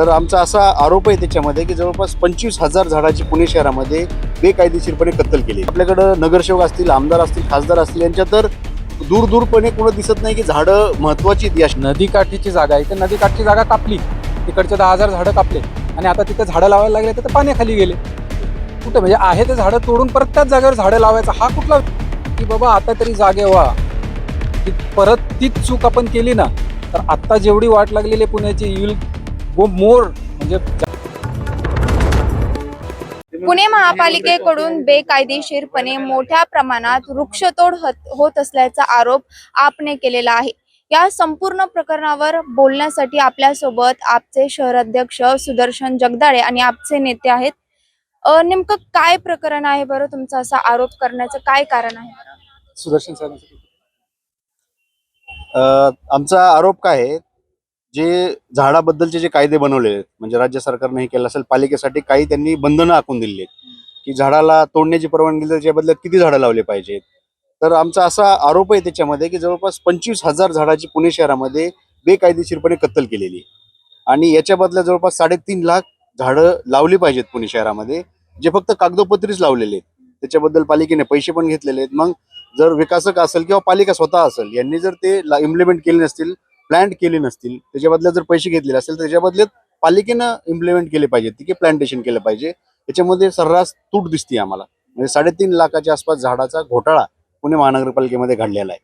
तर आमचा असा आरोप आहे त्याच्यामध्ये की जवळपास पंचवीस हजार झाडाची पुणे शहरामध्ये बेकायदेशीरपणे कत्तल केली. आपल्याकडं नगरसेवक असतील आमदार असतील खासदार असतील यांच्या तर दूर दूरपणे कुणं दिसत नाही की झाडं महत्वाची नदीकाठीची जागा आहे. तर नदीकाठची जागा कापली तिकडचे दहा हजार झाडं कापले आणि आता तिथे झाडं लावायला लागले तर पाण्याखाली गेले. कुठं? म्हणजे आहे ते झाडं तोडून परत त्याच जागेवर झाडं लावायचं. हा कुठला की बाबा आता तरी जागे व्हा. परत तीच चूक आपण केली ना तर आत्ता जेवढी वाट लागलेली आहे पुण्याची विल गो मोर म्हणजे पुणे महापालिकेकडून बेकायदेशीरपणे मोठ्या प्रमाणात वृक्षतोड हत- असल्याचा आरोप आपने केलेला आहे. या संपूर्ण प्रकरणावर बोलण्यासाठी आपल्यासोबत आपचे शहर अध्यक्ष सुदर्शन जगदाळे आणि आपचे नेते आहेत. नेमकं काय प्रकरण आहे बरं तुमचा असा आरोप करण्याचं? काय कारण आहे? बरं? सुदर्शन सर अ, आमचा आरोप काय आहे? जे झाडाबद्दलचे जे कायदे बनवलेले आहेत म्हणजे राज्य सरकारने हे केलं असेल पालिकेसाठी काही त्यांनी बंधनं आखून दिली आहेत. की झाडाला तोडण्याची परवानगी दिली त्याच्या बदल्यात किती झाडं लावले पाहिजेत? तर आमचा असा आरोप आहे त्याच्यामध्ये की जवळपास पंचवीस हजार झाडाची पुणे शहरामध्ये बेकायदेशीरपणे कत्तल केलेली आहे. आणि याच्या बदल्यात जवळपास साडेतीन लाख झाडं लावली पाहिजेत पुणे शहरामध्ये जे फक्त कागदोपत्रीच लावलेले आहेत. त्याच्याबद्दल पालिकेने पैसे पण घेतलेले आहेत. मग जर विकासक असेल किंवा पालिका स्वतः असेल यांनी जर ते इम्प्लिमेंट केले नसतील प्लॅन्ट केले नसतील त्याच्या बदल्यात जर पैसे घेतलेले असेल तर त्याच्या बदल्यात पालिकेनं इम्प्लिमेंट केले पाहिजे की प्लांटेशन केलं पाहिजे. याच्यामध्ये सर्रास तूट दिसते आम्हाला. म्हणजे साडेतीन लाखाच्या आसपास झाडाचा घोटाळा पुणे महानगरपालिकेमध्ये घडलेला आहे.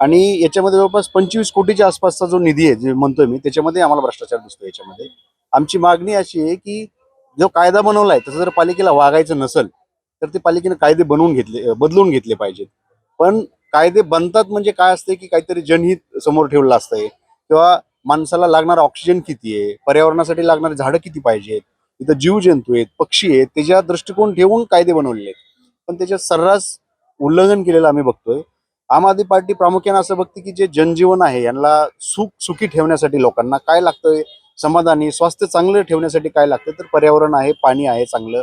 आणि याच्यामध्ये जवळपास पंचवीस कोटीच्या आसपासचा जो निधी आहे जे म्हणतोय मी त्याच्यामध्ये आम्हाला भ्रष्टाचार दिसतो याच्यामध्ये. आमची मागणी अशी आहे की जो कायदा बनवलाय तसं जर पालिकेला वागायचं नसेल तर ते पालिकेने कायदे बनवून घेतले बदलून घेतले पाहिजेत. पण कायदे बनतात म्हणजे काय असते की काहीतरी जनहित समोर ठेवलं असतंय. किंवा माणसाला लागणारा ऑक्सिजन किती आहे? पर्यावरणासाठी लागणारे झाडं किती पाहिजेत? इथं जीवजंतू आहेत पक्षी आहेत त्याच्या दृष्टिकोन ठेवून कायदे बनवलेले आहेत. पण त्याच्यात सर्रास उल्लंघन केलेलं आम्ही बघतोय. आम आदमी पार्टी प्रामुख्याने असं बघते की जे जनजीवन आहे यांना सुख सुखी ठेवण्यासाठी लोकांना काय लागतंय? समाधानी स्वास्थ्य चांगलं ठेवण्यासाठी काय लागतं तर पर्यावरण आहे पाणी आहे चांगलं.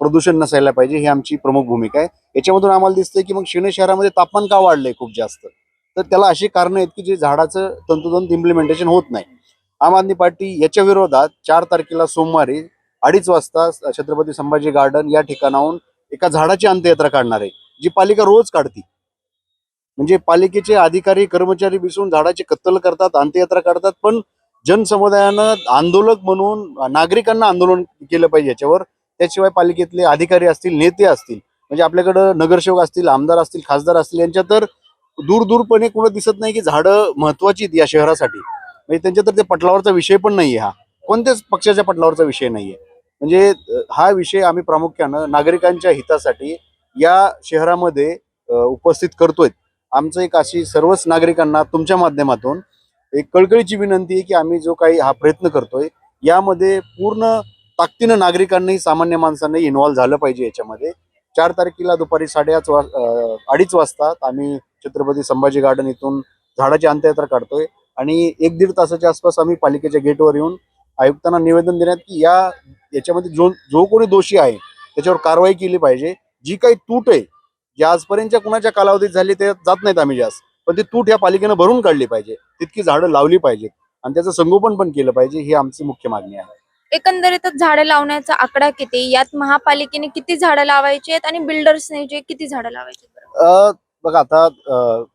प्रदूषण नसायला पाहिजे ही आमची प्रमुख भूमिका आहे. याच्यामधून आम्हाला दिसतंय की मग शिणे शहरामध्ये तापमान का वाढलंय खूप जास्त? तर त्याला अशी कारणं आहेत की जे झाडाचं तंतोतंत इम्प्लिमेंटेशन होत नाही. आम आदमी पार्टी याच्या विरोधात चार तारखेला सोमवारी अडीच वाजता छत्रपती संभाजी गार्डन या ठिकाणाहून एका झाडाची अंत्ययात्रा काढणार आहे जी पालिका रोज काढती. म्हणजे पालिकेचे अधिकारी कर्मचारी बिसून झाडाची कत्तल करतात अंत्ययात्रा काढतात पण जनसमुदायानं आंदोलक म्हणून नागरिकांना आंदोलन केलं पाहिजे याच्यावर. त्याशिवाय पालिकेतले अधिकारी असतील नेते असतील म्हणजे आपल्याकडं नगरसेवक असतील आमदार असतील खासदार असतील यांच्या तर दूर दूरपणे कुठं दिसत नाही की झाडं महत्वाची आहेत या शहरासाठी. म्हणजे त्यांच्या तर ते पटलावरचा विषय पण नाहीये हा. कोणत्याच पक्षाच्या पटलावरचा विषय नाहीये. म्हणजे हा विषय आम्ही प्रामुख्यानं नागरिकांच्या हितासाठी या शहरामध्ये उपस्थित करतोय. आमचं एक अशी सर्वच नागरिकांना तुमच्या माध्यमातून एक कळकळीची विनंती आहे की आम्ही जो काही हा प्रयत्न करतोय यामध्ये पूर्ण ताकदीनं नागरिकांनी सामान्य माणसांनी इन्व्हॉल्व्ह झालं पाहिजे याच्यामध्ये. चार तारखेला दुपारी साडेआठ वा अडीच वाजता आम्ही छत्रपती संभाजी गार्डन इथून झाडाची अंत्ययात्रा काढतोय. आणि एक दीड तासाच्या आसपास आम्ही पालिकेच्या गेटवर येऊन आयुक्तांना निवेदन देण्यात की या याच्यामध्ये जो जो कोणी दोषी आहे त्याच्यावर कारवाई केली पाहिजे. जी काही तूट आहे जी आजपर्यंतच्या कुणाच्या कालावधीत झाली ते जात नाहीत आम्ही जास्त. पण ती तूट ह्या पालिकेनं भरून काढली पाहिजे. तितकी झाडं लावली पाहिजेत. आणि त्याचं संगोपन पण केलं पाहिजे ही आमची मुख्य मागणी आहे. एकंदरीतच झाडं लावण्याचा आकडा किती? यात महापालिकेने किती झाडं लावायची आहेत आणि बिल्डर्सने जे किती झाडं लावायची बघा आता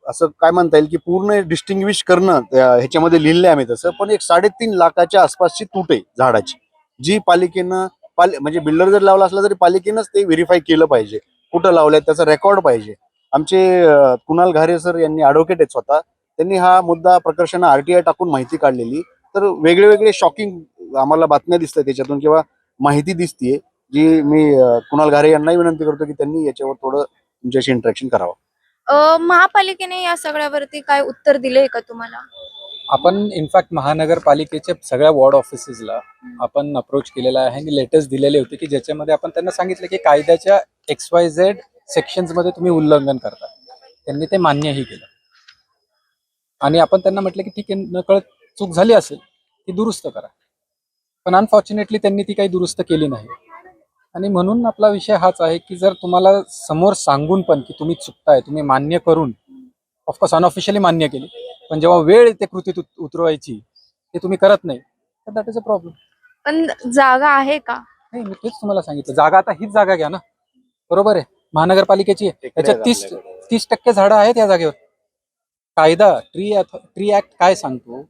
असं काय म्हणता येईल की पूर्ण डिस्टिंग्विश करणं ह्याच्यामध्ये लिहिलंय आम्ही तसं पण एक साडेतीन लाखाच्या आसपासची तूट आहे झाडाची. जी पालिकेनं पाल म्हणजे बिल्डर जर लावला असला तरी पालिकेनंच ते व्हेरीफाय केलं पाहिजे. कुठं लावलंय त्याचा रेकॉर्ड पाहिजे. आमचे कुणाल घारे सर यांनी ॲडव्होकेट आहेत स्वतः. त्यांनी हा मुद्दा प्रकर्षानं आरटीआय टाकून माहिती काढलेली. तर वेगळे वेगळे शॉकिंग आम्हाला बातम्या दिसतात त्याच्यातून किंवा माहिती दिसतीये जी मी कुणाल घारे यांनाही विनंती करतो की त्यांनी याच्यावर थोडं तुमच्याशी इंटरॅक्शन करावं. अ, महापालिकेने या सगळ्यावरती काय उत्तर दिलंय का तुम्हाला? आपण इनफॅक्ट महानगरपालिकेच्या सगळ्या वॉर्ड ऑफिसेसला आपण अप्रोच केलेला आहे. आणि लेटर्स दिलेले होते की ज्याच्यामध्ये आपण त्यांना सांगितलं की कायद्याच्या एक्स वाय झेड सेक्शन्समध्ये तुम्ही उल्लंघन करता. त्यांनी ते मान्यही केलं. आणि आपण त्यांना म्हटलं की ठीक आहे नकळत चूक झाली असेल ती दुरुस्त करा. पण अनफॉर्च्युनेटली त्यांनी ती काही दुरुस्त केली नाही. आणि म्हणून आपला विषय हाच आहे की जर तुम्हाला समोर सांगून पण की तुम्ही चुकताय तुम्ही मान्य करून ऑफकोर्स अनऑफिशियली मान्य केली पण जेव्हा वेळ येते कृतीत उत- उतरवायची ते तुम्ही करत नाही तर दॅट इज अ प्रॉब्लेम पण जागा आहे का? नाही मी तेच तुम्हाला सांगितलं जागा आता हीच जागा घ्या ना. बरोबर आहे? महानगरपालिकेची आहे. त्याच्यात तीस तीस टक्के झाडं आहेत या जागेवर. कायदा ट्री ट्री ऍक्ट काय सांगतो?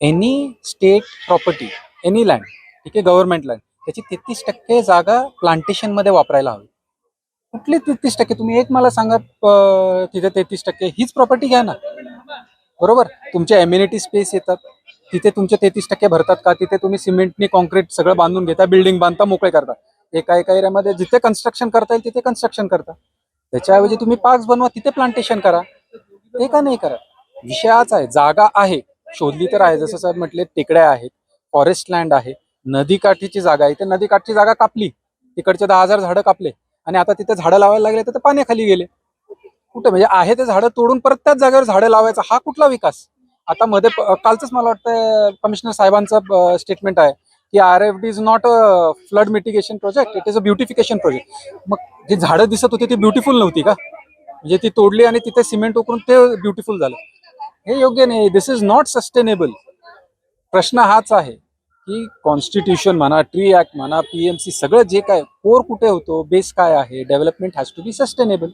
Any state property any land ठीक आहे गव्हर्नमेंट लँड त्याची तेहतीस टक्के जागा प्लांटेशनमध्ये वापरायला हवी. कुठली तेहतीस टक्के? तुम्ही एक मला सांगा तिथे तेहतीस टक्के. हीच प्रॉपर्टी घ्या ना. बरोबर? तुमच्या एम्युनिटी स्पेस येतात. तिथे तुमचे तेहतीस टक्के भरतात का? तिथे तुम्ही सिमेंटनी कॉन्क्रीट सगळं बांधून घेता बिल्डिंग बांधता मोकळे करता. एका एका एरियामध्ये जिथे कन्स्ट्रक्शन करता येईल तिथे कन्स्ट्रक्शन करता. त्याच्याऐवजी तुम्ही पार्क्स बनवा तिथे प्लांटेशन करा. ते का नाही करा विषय हाच आहे. जागा आहे. शोधली तर आहे. जसं साहेब म्हटले टेकड्या आहेत. फॉरेस्ट लँड आहे. नदीकाठीची जागा आहे. ते नदीकाठची जागा कापली. तिकडचे दहा हजार झाडं कापले. आणि आता तिथे झाडं लावायला लागले तर ते पाण्याखाली गेले. कुठे? म्हणजे आहे ते झाडं तोडून परत त्याच जागेवर झाडं लावायचं. हा कुठला विकास? आता मध्ये कालच कालचंच मला वाटतं कमिशनर साहेबांचं स्टेटमेंट आहे की R F D is not a flood mitigation project it is a beautification project मग जी झाडं दिसत होती ती ब्युटिफुल नव्हती का? म्हणजे ती तोडली आणि तिथे सिमेंट उकरून ते ब्युटिफुल झालं. हे योग्य नाही. दिस इज नॉट सस्टेनेबल प्रश्न हाच आहे. की कॉन्स्टिट्यूशन म्हणा ट्री ऍक्ट म्हणा पीएमसी सगळं जे काय कोर कुठे होतो बेस काय आहे development has to be sustainable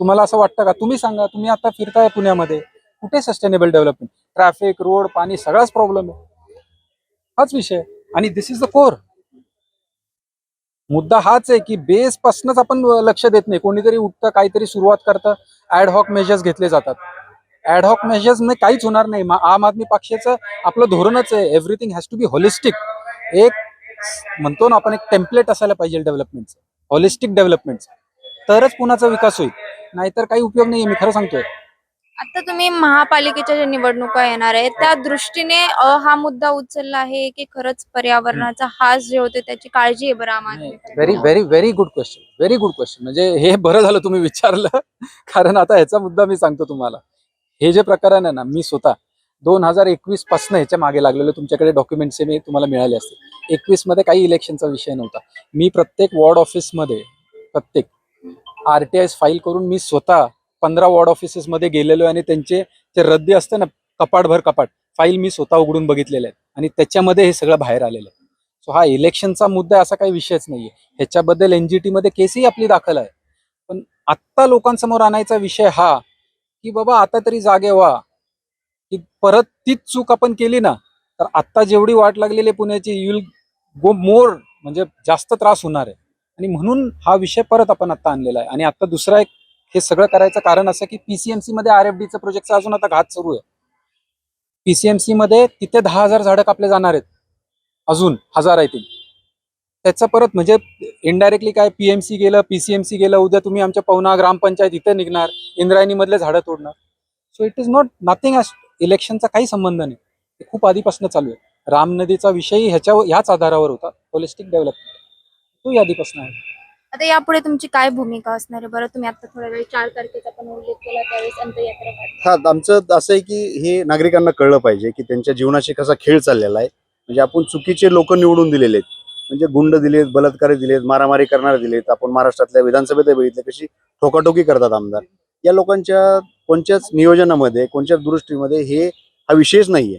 तुम्हाला असं वाटतं का? तुम्ही सांगा तुम्ही आता फिरताय पुण्यामध्ये कुठे सस्टेनेबल डेव्हलपमेंट ट्रॅफिक रोड पाणी सगळाच प्रॉब्लेम आहे. हाच विषय. आणि दिस इज द कोर मुद्दा हाच आहे की बेस पासूनच आपण लक्ष देत नाही. कोणीतरी उठतं काहीतरी सुरुवात करतं ऍड हॉक मेजर्स घेतले जातात. ऍड हॉक मेजर्स ने काहीच होणार नाही. आम आदमी पक्षाचं आपलं धोरणच आहे. Everything has to be holistic एक म्हणतो ना आपण एक टेम्पलेट असायला पाहिजे डेव्हलपमेंटचं होलिस्टिक डेव्हलपमेंटचं तरच पुण्याचा विकास होईल. नाहीतर काही उपयोग नाहीये मी खरं सांगतोय. आता तुम्ही महापालिकेच्या ज्या निवडणुका येणार आहेत त्या दृष्टीने हा मुद्दा उचलला आहे की खरंच पर्यावरणाचा हास जे होते त्याची काळजी आहे बरं आम आदमी पार्टीला? Very very very good question very good question म्हणजे हे बरं झालं तुम्ही विचारलं. कारण आता ह्याचा मुद्दा मी सांगतो तुम्हाला. हे जे प्रकरण आहे ना मी स्वतः दोन हजार एकवीसपासून ह्याच्या मागे लागलेलो. तुमच्याकडे डॉक्युमेंट्स मी तुम्हाला मिळाले असते एकवीसमध्ये काही इलेक्शनचा विषय नव्हता. मी प्रत्येक वॉर्ड ऑफिसमध्ये प्रत्येक आर टी फाईल करून मी स्वतः पंधरा वॉर्ड ऑफिसेस मध्ये गेलेलो आहे आणि त्यांचे जे रद्दी असते ना कपाटभर कपाट फाईल मी स्वतः उघडून बघितलेले आहेत. आणि त्याच्यामध्ये हे सगळं बाहेर आलेलं आहे. सो हा इलेक्शनचा मुद्दा असा काही विषयच नाहीये. ह्याच्याबद्दल एनजीटीमध्ये केसही आपली दाखल आहे. पण आत्ता लोकांसमोर आणायचा विषय हा की बाबा आता तरी जागे व्हा. की परत तीच चूक आपण केली ना तर आत्ता जेवढी वाट लागलेली आहे पुण्याची युल गो मोर म्हणजे जास्त त्रास होणार आहे. आणि म्हणून हा विषय परत आपण आता आणलेला आहे. आणि आता दुसरा एक हे सगळं करायचं कारण असं की पीसीएमसी मध्ये आर एफ डीचं प्रोजेक्टचा अजून आता घात सुरू आहे. पीसीएमसी मध्ये तिथे दहा हजार झाडं कापले जाणार आहेत. अजून हजार आहेत त्याचं परत म्हणजे इनडायरेक्टली काय पीएमसी गेलं पीसीएमसी गेलं उद्या तुम्ही आमच्या पवना ग्रामपंचायत इथे निघणार इंद्रायणी मधले झाडं तोडणार. So it is not nothing इलेक्शनचा काही संबंध नाही. ते खूप आधीपासून चालू आहे. राम नदीचा विषयही ह्याच्या ह्याच आधारावर होता होलिस्टिक डेव्हलपमेंट तो आधीपासून आहे. आता यापुढे तुमची काय भूमिका असणार आहे? बरं तुम्ही आता थोड्या वेळ चार तारखेचा पण उल्लेख केला त्यावेळेस अंत्ययात्रा काढली. हा आमचं असं आहे की हे नागरिकांना कळलं पाहिजे की त्यांच्या जीवनाशी कसा खेळ चाललेला आहे. म्हणजे आपण चुकीचे लोक निवडून दिलेले आहेत. म्हणजे गुंड दिलेत बलात्कारी दिलेत मारामारी करणारे दिलेत. आपण महाराष्ट्रातल्या विधानसभेत बघितलं कशी ठोकाठोकी करतात आमदार. या लोकांच्या कोणत्याच नियोजनामध्ये कोणत्याच दृष्टीमध्ये हे हा विषयच नाहीये.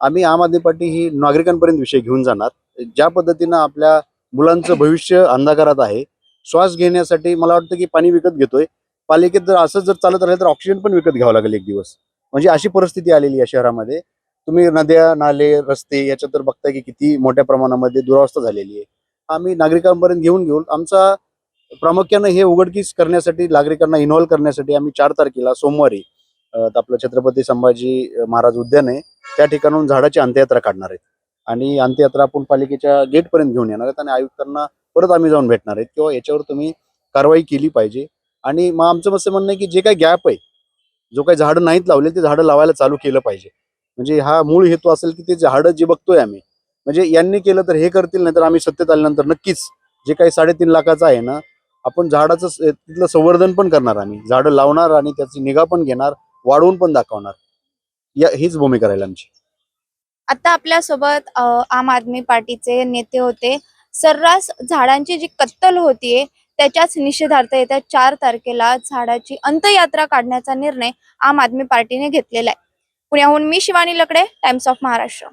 आम्ही आम आदमी पार्टी ही नागरिकांपर्यंत विषय घेऊन जाणार. ज्या पद्धतीनं आपल्या मुलांचं भविष्य अंधाकारात आहे श्वास घेण्यासाठी मला वाटतं की पाणी विकत घेतोय. पालिकेत जर असंच जर चालत राहिलं तर ऑक्सिजन पण विकत घ्यावं लागेल एक दिवस. म्हणजे अशी परिस्थिती आलेली आहे शहरामध्ये. तुम्ही नद्या नाले रस्ते याच्यात तर बघताय की किती मोठ्या प्रमाणामध्ये दुरावस्था झालेली आहे. आम्ही नागरिकांपर्यंत घेऊन घेऊन आमचा प्रामुख्यानं हे उघडकीस करण्यासाठी नागरिकांना इन्व्हॉल्व करण्यासाठी आम्ही चार तारखेला सोमवारी आपलं छत्रपती संभाजी महाराज उद्यान आहे त्या ठिकाणून झाडाची अंत्ययात्रा काढणार आहेत. आणि अंत्ययात्रा आपण पालिकेच्या गेटपर्यंत घेऊन येणार आहेत आणि आयुक्तांना परत आम्ही जाऊन भेटणार आहेत किंवा याच्यावर तुम्ही कारवाई केली पाहिजे. आणि मग आमचं असं म्हणणं आहे की जे काही गॅप आहे जो काही झाडं नाहीत लावले ते झाडं लावायला चालू केलं पाहिजे. म्हणजे हा मूळ हेतू असेल की ते झाडं जे बघतोय आम्ही म्हणजे यांनी केलं तर हे करतील नाही तर आम्ही सत्तेत आल्यानंतर नक्कीच जे काही साडेतीन लाखाचं आहे ना आपण झाडाचं तिथलं संवर्धन पण करणार आम्ही. झाडं लावणार आणि त्याची निगा पण घेणार वाढवून पण दाखवणार. या हीच भूमिका राहील आमची. आता आपल्यासोबत आम आदमी पार्टीचे नेते होते. सर्रास झाडांची जी कत्तल होतीये त्याच्याच निषेधार्थ येत्या चार तारखेला झाडाची अंत्ययात्रा काढण्याचा निर्णय आम आदमी पार्टीने घेतलेला आहे. पुण्याहून मी शिवानी लकडे टाइम्स ऑफ महाराष्ट्र